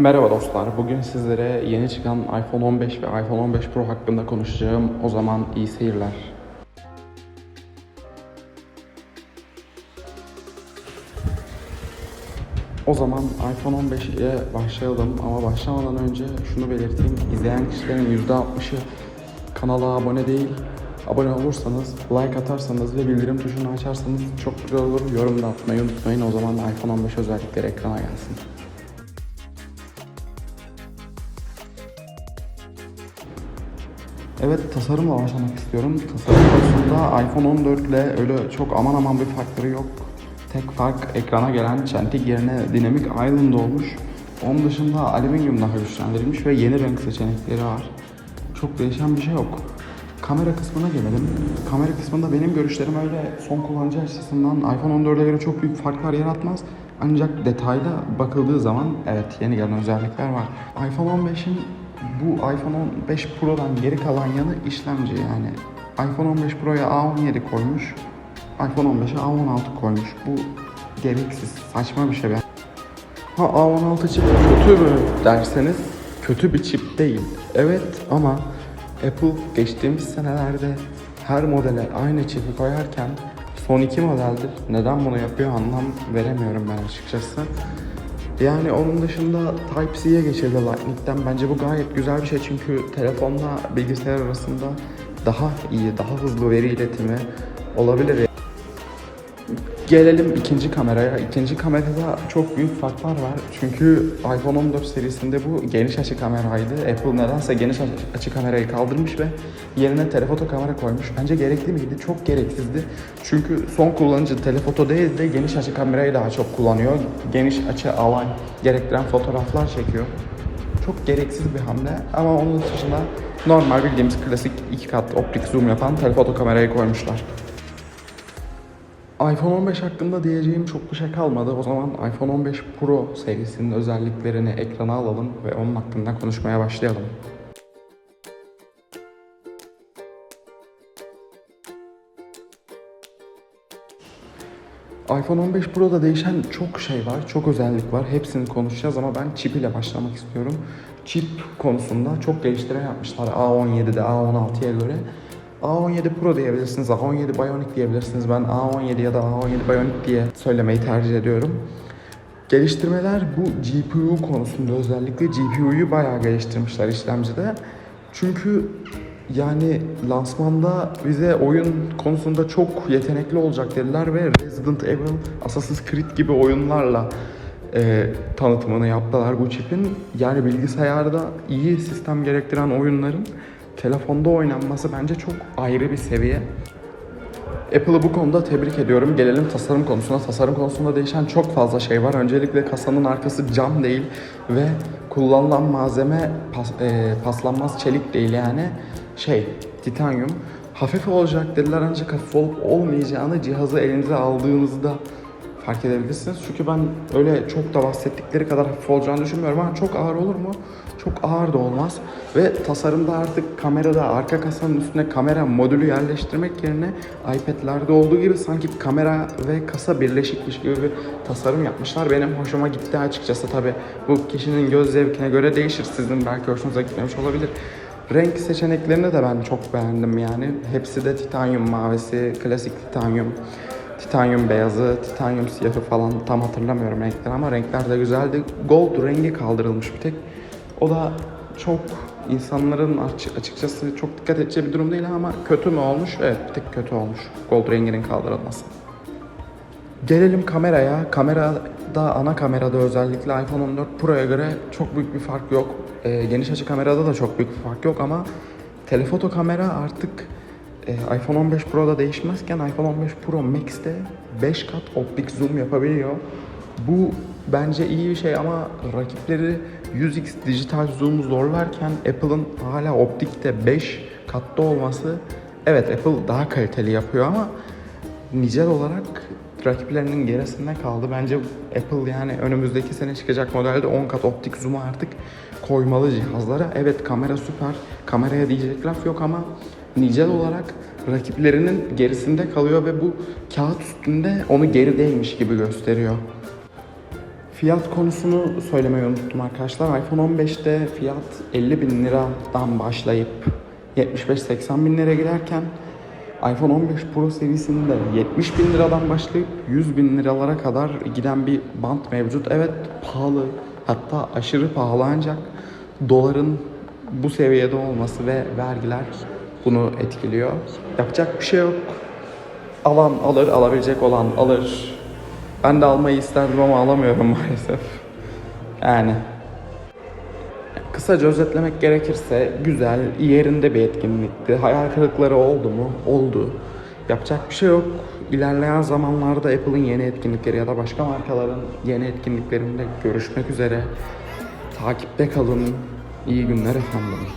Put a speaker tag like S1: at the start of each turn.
S1: Merhaba dostlar. Bugün sizlere yeni çıkan iPhone 15 ve iPhone 15 Pro hakkında konuşacağım. O zaman iyi seyirler. O zaman iPhone 15 ile başlayalım ama başlamadan önce şunu belirteyim. İzleyen kişilerin %60'ı kanala abone değil. Abone olursanız, like atarsanız ve bildirim tuşunu açarsanız çok güzel olur. Yorum da atmayı unutmayın. O zaman iPhone 15 özellikleri ekrana gelsin. Evet tasarımla başlamak istiyorum. Tasarım konusunda iPhone 14 ile öyle çok aman aman bir farkları yok. Tek fark ekrana gelen çentik yerine dinamik island olmuş. Onun dışında alüminyum daha güçlendirilmiş ve yeni renk seçenekleri var. Çok değişen bir şey yok. Kamera kısmına gelelim. Kamera kısmında benim görüşlerim öyle son kullanıcı açısından iPhone 14'e göre çok büyük farklar yaratmaz. Ancak detaylı bakıldığı zaman evet yeni gelen özellikler var. iPhone 15'in bu iPhone 15 Pro'dan geri kalan yanı işlemci yani. iPhone 15 Pro'ya A17 koymuş. iPhone 15'e A16 koymuş. Bu gereksiz, saçma bir şey. Ha A16 çip kötü mü derseniz kötü bir çip değil. Evet ama Apple geçtiğimiz senelerde her modele aynı çipi koyarken son iki modeldir. Neden bunu yapıyor anlam veremiyorum ben açıkçası. Yani onun dışında Type-C'ye geçildi Lightning'den. Bence bu gayet güzel bir şey çünkü telefonla bilgisayar arasında daha iyi, daha hızlı veri iletimi olabilir. Gelelim ikinci kameraya. İkinci kamerada çok büyük farklar var. Çünkü iPhone 14 serisinde bu geniş açı kameraydı. Apple nedense geniş açı kamerayı kaldırmış ve yerine telefoto kamera koymuş. Bence gerekli miydi? Çok gereksizdi. Çünkü son kullanıcı telefoto değil de geniş açı kamerayı daha çok kullanıyor. Geniş açı alan gerektiren fotoğraflar çekiyor. Çok gereksiz bir hamle ama onun dışında normal bildiğimiz klasik iki kat optik zoom yapan telefoto kamerayı koymuşlar. iPhone 15 hakkında diyeceğim çok bir şey kalmadı. O zaman iPhone 15 Pro serisinin özelliklerini ekrana alalım ve onun hakkında konuşmaya başlayalım. iPhone 15 Pro'da değişen çok şey var, çok özellik var. Hepsini konuşacağız ama ben çip ile başlamak istiyorum. Çip konusunda çok geliştirme yapmışlar A17'de A16'ya göre. A17 Pro diyebilirsiniz, A17 Bionic diyebilirsiniz. Ben A17 ya da A17 Bionic diye söylemeyi tercih ediyorum. Geliştirmeler bu GPU konusunda özellikle GPU'yu bayağı geliştirmişler işlemcide. Çünkü yani lansmanda bize oyun konusunda çok yetenekli olacak dediler ve Resident Evil, Assassin's Creed gibi oyunlarla e, tanıtımını yaptılar bu çipin. Yani bilgisayarda iyi sistem gerektiren oyunların telefonda oynanması bence çok ayrı bir seviye. Apple'ı bu konuda tebrik ediyorum. Gelelim tasarım konusuna. Tasarım konusunda değişen çok fazla şey var. Öncelikle kasanın arkası cam değil ve kullanılan malzeme pas, e, paslanmaz çelik değil yani şey titanyum. Hafif olacak dediler ancak hafif olup olmayacağını cihazı elinize aldığınızda fark edebilirsiniz. Çünkü ben öyle çok da bahsettikleri kadar hafif olacağını düşünmüyorum ama çok ağır olur mu? Çok ağır da olmaz. Ve tasarımda artık kamerada arka kasanın üstüne kamera modülü yerleştirmek yerine iPad'lerde olduğu gibi sanki kamera ve kasa birleşikmiş gibi bir tasarım yapmışlar. Benim hoşuma gitti açıkçası tabi. Bu kişinin göz zevkine göre değişir. Sizin belki hoşunuza gitmemiş olabilir. Renk seçeneklerini de ben çok beğendim yani. Hepsi de titanyum mavisi, klasik titanyum titanyum beyazı, titanyum siyahı falan tam hatırlamıyorum renkler ama renkler de güzeldi. Gold rengi kaldırılmış bir tek. O da çok insanların açıkçası çok dikkat edeceği bir durum değil ama kötü mü olmuş? Evet bir tek kötü olmuş. Gold renginin kaldırılması. Gelelim kameraya. Kamerada, ana kamerada özellikle iPhone 14 Pro'ya göre çok büyük bir fark yok. Ee, geniş açı kamerada da çok büyük bir fark yok ama telefoto kamera artık e, iPhone 15 Pro'da değişmezken iPhone 15 Pro Max'te 5 kat optik zoom yapabiliyor. Bu bence iyi bir şey ama rakipleri 100x dijital zoom zorlarken Apple'ın hala optikte 5 katta olması evet Apple daha kaliteli yapıyor ama nicel olarak rakiplerinin gerisinde kaldı. Bence Apple yani önümüzdeki sene çıkacak modelde 10 kat optik zoom'u artık koymalı cihazlara. Evet kamera süper. Kameraya diyecek laf yok ama nicel olarak rakiplerinin gerisinde kalıyor ve bu kağıt üstünde onu gerideymiş gibi gösteriyor. Fiyat konusunu söylemeyi unuttum arkadaşlar. iPhone 15'te fiyat 50 bin liradan başlayıp 75-80 bin lira giderken iPhone 15 Pro serisinde 70 bin liradan başlayıp 100 bin liralara kadar giden bir bant mevcut. Evet pahalı hatta aşırı pahalı ancak doların bu seviyede olması ve vergiler bunu etkiliyor. Yapacak bir şey yok. Alan alır, alabilecek olan alır. Ben de almayı isterdim ama alamıyorum maalesef. Yani Kısaca özetlemek gerekirse güzel, yerinde bir etkinlikti. Hayal kırıkları oldu mu? Oldu. Yapacak bir şey yok. İlerleyen zamanlarda Apple'ın yeni etkinlikleri ya da başka markaların yeni etkinliklerinde görüşmek üzere. Takipte kalın. İyi günler efendim.